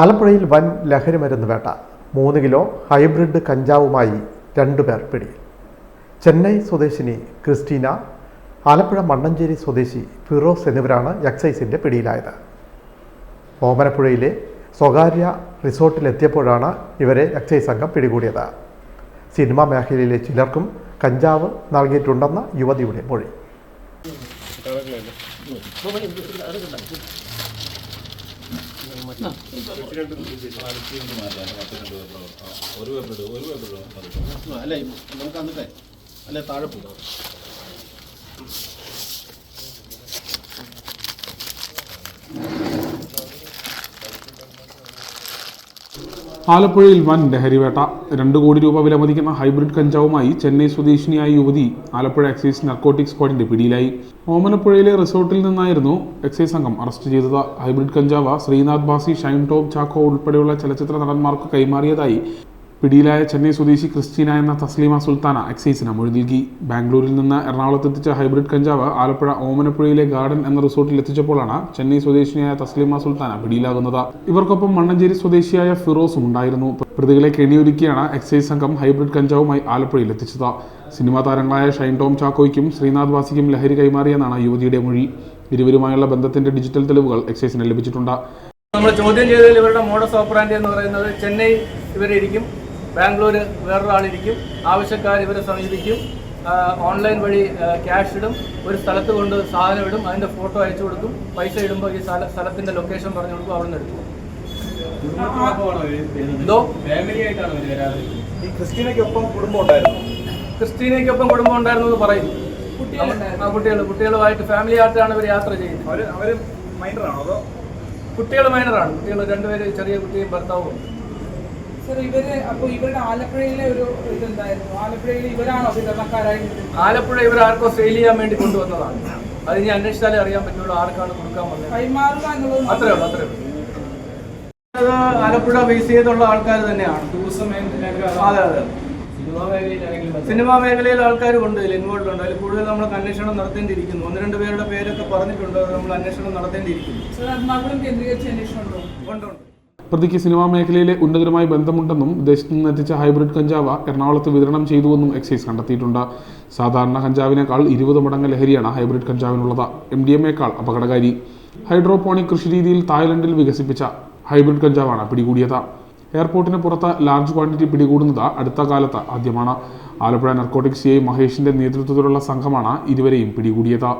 ആലപ്പുഴയിൽ വൻ ലഹരി മരുന്ന് വേട്ട. മൂന്ന് കിലോ ഹൈബ്രിഡ് കഞ്ചാവുമായി രണ്ടുപേർ പിടിയിൽ ചെന്നൈ സ്വദേശിനി ക്രിസ്റ്റീന ആലപ്പുഴ മണ്ണഞ്ചേരി സ്വദേശി ഫിറോസ് എന്നിവരാണ് എക്സൈസിന്റെ പിടിയിലായത്. ഓമനപ്പുഴയിലെ സ്വകാര്യ റിസോർട്ടിലെത്തിയപ്പോഴാണ് ഇവരെ എക്സൈസ് സംഘം പിടികൂടിയത്. സിനിമാ മേഖലയിലെ ചിലർക്കും കഞ്ചാവ് നൽകിയിട്ടുണ്ടെന്ന യുവതിയുടെ മൊഴി. അല്ല നമുക്ക് എന്നിട്ടേ അല്ല താഴെ പോകും. ആലപ്പുഴയിൽ വൻ ലഹരിവേട്ട. രണ്ട് കോടി രൂപ വിലമതിക്കുന്ന ഹൈബ്രിഡ് കഞ്ചാവുമായി ചെന്നൈ സ്വദേശിനിയായ യുവതി ആലപ്പുഴ എക്സൈസ് നർക്കോട്ടിക് സ്ക്വാഡിന്റെ പിടിയിലായി. ഓമനപ്പുഴയിലെ റിസോർട്ടിൽ നിന്നായിരുന്നു എക്സൈസ് സംഘം അറസ്റ്റ് ചെയ്തത്. ഹൈബ്രിഡ് കഞ്ചാവ ശ്രീനാഥ് ബാസി ഷൈൻ ടോം ചാക്കോ ഉൾപ്പെടെയുള്ള ചലച്ചിത്ര നടന്മാർക്ക് കൈമാറിയതായി പിടിയിലായ ചെന്നൈ സ്വദേശി ക്രിസ്റ്റീന എന്ന തസ്ലീമ സുൽത്താന എക്സൈസിന് മൊഴി നൽകി. ബാംഗ്ലൂരിൽ നിന്ന് എറണാകുളത്ത് എത്തിച്ച ഹൈബ്രിഡ് കഞ്ചാവ് ആലപ്പുഴ ഓമനപ്പുഴയിലെ ഗാർഡൻ എന്ന റിസോർട്ടിൽ എത്തിച്ചപ്പോഴാണ് ചെന്നൈ സ്വദേശിനിയായ തസ്ലീമ സുൽത്താന പിടിയിലാകുന്നത്. ഇവർക്കൊപ്പം മണ്ണഞ്ചേരി സ്വദേശിയായ ഫിറോസും ഉണ്ടായിരുന്നു. പ്രതികളെ കെണിയൊരുക്കിയാണ് എക്സൈസ് സംഘം ഹൈബ്രിഡ് കഞ്ചാവുമായി ആലപ്പുഴയിൽ എത്തിച്ചത്. സിനിമാ താരങ്ങളായ ഷൈൻ ടോം ചാക്കോയ്ക്കും ശ്രീനാഥ് വാസിക്കും ലഹരി കൈമാറിയെന്നാണ് യുവതിയുടെ മൊഴി. ഇരുവരുമായുള്ള ബന്ധത്തിന്റെ ഡിജിറ്റൽ തെളിവുകൾ എക്സൈസിന് ലഭിച്ചിട്ടുണ്ട്. നമ്മൾ ചോദ്യം ചെയ്തതിൽ ഇവരുടെ മോഡസ് ഓപ്പറാൻഡി എന്ന് പറയുന്നത് ചെന്നൈ ഇവരിരിക്കും. ബാംഗ്ലൂർ വേറൊരാളിരിക്കും. ആവശ്യക്കാർ ഇവരെ സമീപിക്കും. ഓൺലൈൻ വഴി ക്യാഷ് ഇടും. ഒരു സ്ഥലത്ത് കൊണ്ട് സാധനം ഇടും. അതിന്റെ ഫോട്ടോ അയച്ചു കൊടുക്കും. പൈസ ഇടുമ്പോൾ ഈ സ്ഥല സ്ഥലത്തിന്റെ ലൊക്കേഷൻ പറഞ്ഞു കൊടുക്കും. അവിടെ നിന്ന് എടുക്കും. എന്തോ? ഈ ക്രിസ്റ്റീനയ്ക്കൊപ്പം കുടുംബം ഉണ്ടായിരുന്നു. ക്രിസ്റ്റീനയ്ക്കൊപ്പം കുടുംബം ഉണ്ടായിരുന്നു എന്ന് പറയും. ആ കുട്ടികൾ കുട്ടികളുമായിട്ട് ഫാമിലി ആയിട്ടാണ് ഇവർ യാത്ര ചെയ്യുന്നത്. മൈനറാണോ അതോ? കുട്ടികൾ മൈനറാണ് കുട്ടികൾ രണ്ടുപേര് ചെറിയ കുട്ടിയും ഭർത്താവും. ആലപ്പുഴ ഇവർ ആർക്കോ സെയിൽ ചെയ്യാൻ വേണ്ടി കൊണ്ടുവന്നതാണ്. അത് ഇനി അന്വേഷിച്ചാലേ അറിയാൻ പറ്റുള്ളൂ ആർക്കാണ് കൊടുക്കാൻ വന്നത്. അത്രേ ഉള്ളൂ അത്രേ ഉള്ളൂ. അത് ആലപ്പുഴ ബേസ് ചെയ്തുള്ള ആൾക്കാർ തന്നെയാണ്. അതെ അതെ. സിനിമാ മേഖലയിൽ ആൾക്കാർ ഉണ്ട് ഇതിൽ ഇൻവോൾവ് ഉണ്ട്. അതിൽ കൂടുതൽ നമ്മൾ അന്വേഷണം നടത്തേണ്ടിയിരിക്കുന്നു. ഒന്ന് രണ്ട് പേരുടെ പേരൊക്കെ പറഞ്ഞിട്ടുണ്ട് നമ്മൾ അന്വേഷണം നടത്തേണ്ടിയിരിക്കുന്നു. സർ എറണാകുളം കേന്ദ്രീകരിച്ച് അന്വേഷണം ഉണ്ടോ? ഉണ്ട് ഉണ്ട്. പ്രതിക്ക് സിനിമാ മേഖലയിലെ ഉന്നതരുമായി ബന്ധമുണ്ടെന്നും വിദേശത്തു നിന്ന് എത്തിച്ച ഹൈബ്രിഡ് കഞ്ചാവ എറണാകുളത്ത് വിതരണം ചെയ്തുവെന്നും എക്സൈസ് കണ്ടെത്തിയിട്ടുണ്ട്. സാധാരണ കഞ്ചാവിനേക്കാൾ ഇരുപത് മടങ്ങ് ലഹരിയാണ് ഹൈബ്രിഡ് കഞ്ചാവിനുള്ളത്. എം ഡി എമ്മേക്കാൾ അപകടകാരി. ഹൈഡ്രോപോണിക് കൃഷി രീതിയിൽ തായ്ലൻഡിൽ വികസിപ്പിച്ച ഹൈബ്രിഡ് കഞ്ചാവാണ് പിടികൂടിയത്. എയർപോർട്ടിന് പുറത്ത് ലാർജ് ക്വാണ്ടിറ്റി പിടികൂടുന്നത് അടുത്ത കാലത്ത് ആദ്യമാണ്. ആലപ്പുഴ നർക്കോട്ടിക് സി ഐ മഹേഷിന്റെ നേതൃത്വത്തിലുള്ള സംഘമാണ് ഇരുവരെയും പിടികൂടിയത്.